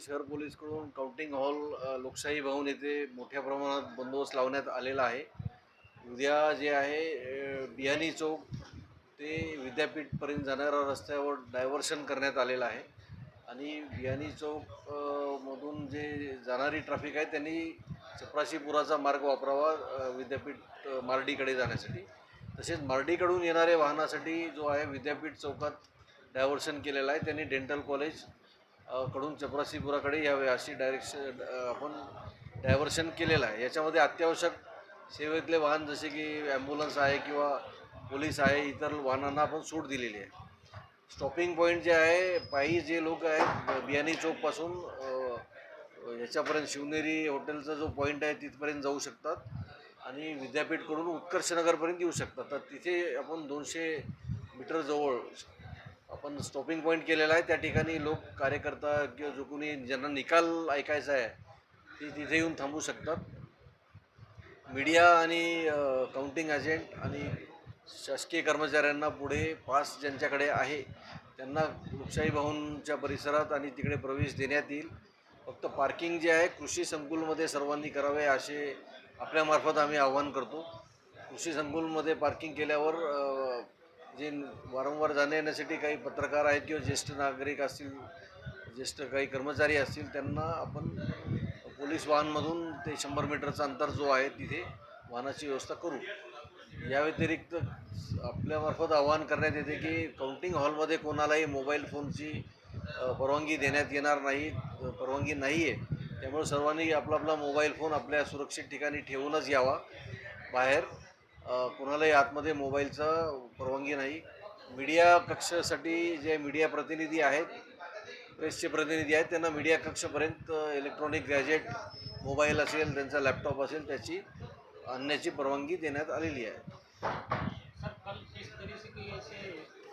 शहर पोलीसकडून counting hall लोकशाही भवन येथे मोठ्या प्रमाणात बंदोबस्त लावण्यात आलेला आहे. उद्या जे आहे बियाणी चौक ते विद्यापीठपर्यंत जाणाऱ्या रस्त्यावर डायव्हर्शन करण्यात आलेलं आहे. आणि बियाणी चौक मधून जे जाणारी ट्रॅफिक आहे त्यांनी चपराशीपुराचा मार्ग वापरावा विद्यापीठ मार्डीकडे जाण्यासाठी. तसेच मार्डीकडून येणाऱ्या वाहनासाठी जो आहे विद्यापीठ चौकात डायव्हर्शन केलेलं आहे. त्यांनी डेंटल कॉलेज कडून चपराशीपुराकडे यावे अशी डायरेक्शन आपण डायव्हर्शन केलेलं आहे. याच्यामध्ये अत्यावश्यक सेवेतले वाहन जसे की ॲम्ब्युलन्स आहे किंवा पोलीस आहे इतर वाहनांना आपण सूट दिलेली आहे. स्टॉपिंग पॉईंट जे आहे पायी जे लोक आहेत बियाणी चौकपासून याच्यापर्यंत शिवनेरी हॉटेलचा जो पॉईंट आहे तिथपर्यंत जाऊ शकतात. आणि विद्यापीठकडून उत्कर्षनगरपर्यंत येऊ शकतात. तर तिथे आपण दोनशे मीटरजवळ आपण स्टॉपिंग पॉईंट केलेला आहे. त्या ठिकाणी लोक कार्यकर्ता किंवा जो कोणी ज्यांना निकाल ऐकायचा आहे ते तिथे येऊन थांबू शकतात. मीडिया आणि काउंटिंग एजंट आणि शासकीय कर्मचाऱ्यांना पुढे पास ज्यांच्याकडे आहे त्यांना लोकशाही भवनच्या परिसरात आणि तिकडे प्रवेश देण्यात येईल. फक्त पार्किंग जे आहे कृषी संकुलमध्ये सर्वांनी करावे असे आपल्यामार्फत आम्ही आवाहन करतो. कृषी संकुलमध्ये पार्किंग केल्यावर जे वारंवार जाण्या येण्यासाठी काही पत्रकार आहेत किंवा ज्येष्ठ नागरिक असतील ज्येष्ठ काही कर्मचारी असतील त्यांना आपण पोलीस वाहनमधून ते शंभर मीटरचा अंतर जो आहे तिथे वाहनाची व्यवस्था करू. या व्यतिरिक्त आपल्यामार्फत आवाहन करण्यात येते की काउंटिंग हॉलमध्ये कोणालाही मोबाईल फोनची परवानगी देण्यात येणार नाही परवानगी नाही आहे त्यामुळे सर्वांनी आपला आपला मोबाईल फोन आपल्या सुरक्षित ठिकाणी ठेवूनच यावा. बाहेर कोणालाही आतमध्ये मोबाईलचं परवानगी नाही. मीडिया कक्षासाठी जे मीडिया प्रतिनिधी आहेत प्रेसचे प्रतिनिधी आहेत त्यांना मीडिया कक्षपर्यंत इलेक्ट्रॉनिक गॅजेट मोबाईल असेल त्यांचा लॅपटॉप असेल त्याची आणण्याची परवानगी देण्यात आलेली आहे.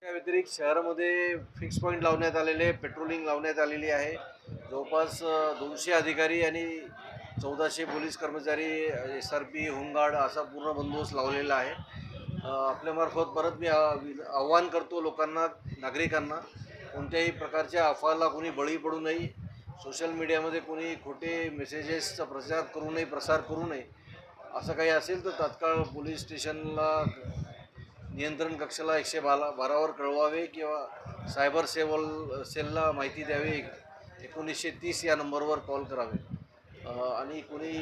त्या व्यतिरिक्त शहरामध्ये फिक्स पॉईंट लावण्यात आलेले पेट्रोलिंग लावण्यात आलेली आहे. जवळपास दोनशे अधिकारी आणि चौदाशे पोलीस कर्मचारी एस आर पी होमगार्ड असा पूर्ण बंदोबस्त लावलेला आहे. आपल्यामार्फत परत मी आव्हान करतो लोकांना नागरिकांना कोणत्याही प्रकारच्या अफवाला कोणी बळी पडू नये सोशल मीडियामध्ये कोणी खोटे मेसेजेसचा प्रचार करू नये प्रसार करू नये असं काही असेल तर तात्काळ पोलीस स्टेशनला नियंत्रण कक्षाला एकशे बारा बारावर कळवावे किंवा सायबर सेवल सेलला माहिती द्यावी. एकोणीसशे तीस या नंबरवर कॉल करावे. आणि कुणी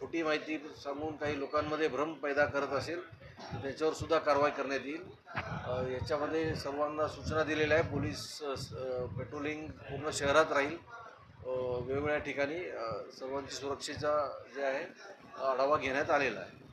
खोटी माहिती सांगून काही लोकांमध्ये भ्रम पैदा करत असेल तर त्याच्यावर सुद्धा कारवाई करण्यात येईल. याच्यामध्ये सर्वांना सूचना दिलेल्या आहे. पोलीस पेट्रोलिंग पूर्ण शहरात राहील. वेगवेगळ्या ठिकाणी सर्वांची सुरक्षेचा जे आहे आढावा घेण्यात आलेला आहे.